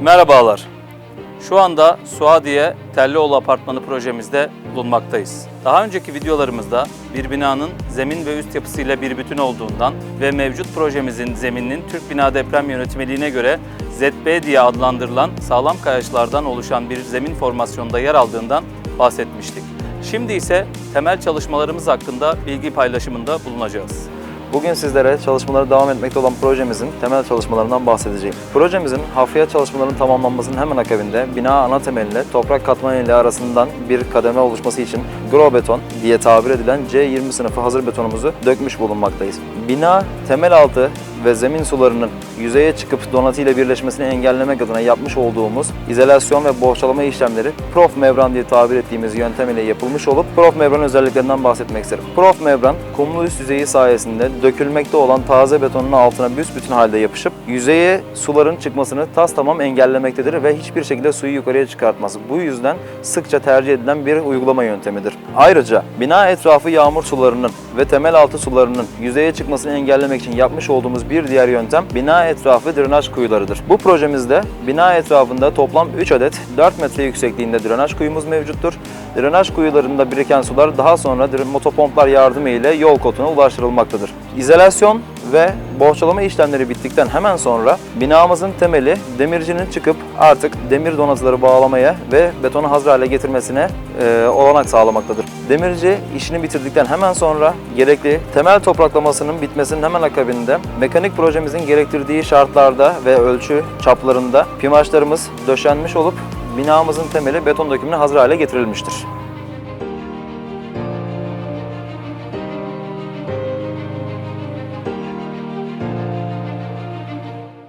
Merhabalar. Şu anda Suadiye Tellioğlu Apartmanı projemizde bulunmaktayız. Daha önceki videolarımızda bir binanın zemin ve üst yapısıyla bir bütün olduğundan ve mevcut projemizin zemininin Türk Bina Deprem Yönetmeliğine göre ZB diye adlandırılan sağlam kayaçlardan oluşan bir zemin formasyonunda yer aldığından bahsetmiştik. Şimdi ise temel çalışmalarımız hakkında bilgi paylaşımında bulunacağız. Bugün sizlere çalışmaları devam etmekte olan projemizin temel çalışmalarından bahsedeceğim. Projemizin hafriyat çalışmalarının tamamlanmasının hemen akabinde bina ana temeliyle toprak katmanı ile arasından bir kademe oluşması için gro beton diye tabir edilen C20 sınıfı hazır betonumuzu dökmüş bulunmaktayız. Bina temel altı ve zemin sularının yüzeye çıkıp donatıyla birleşmesini engellemek adına yapmış olduğumuz izolasyon ve bohçalama işlemleri prof membran diye tabir ettiğimiz yöntem ile yapılmış olup prof membran özelliklerinden bahsetmek isterim. Prof membran kumlu üst yüzeyi sayesinde dökülmekte olan taze betonun altına büsbütün halde yapışıp yüzeye suların çıkmasını tas tamam engellemektedir ve hiçbir şekilde suyu yukarıya çıkartmaz. Bu yüzden sıkça tercih edilen bir uygulama yöntemidir. Ayrıca bina etrafı yağmur sularının ve temel altı sularının yüzeye çıkmasını engellemek için yapmış olduğumuz bir diğer yöntem bina etrafı drenaj kuyularıdır. Bu projemizde bina etrafında toplam 3 adet 4 metre yüksekliğinde drenaj kuyumuz mevcuttur. Drenaj kuyularında biriken sular daha sonra motopomplar yardımı ile yol kotuna ulaştırılmaktadır. İzolasyon ve bohçalama işlemleri bittikten hemen sonra binamızın temeli demircinin çıkıp artık demir donatıları bağlamaya ve betonu hazır hale getirmesine e, olanak sağlamaktadır. Demirci işini bitirdikten hemen sonra gerekli temel topraklamasının bitmesinin hemen akabinde mekanik projemizin gerektirdiği şartlarda ve ölçü çaplarında pimaçlarımız döşenmiş olup binamızın temeli beton dökümüne hazır hale getirilmiştir.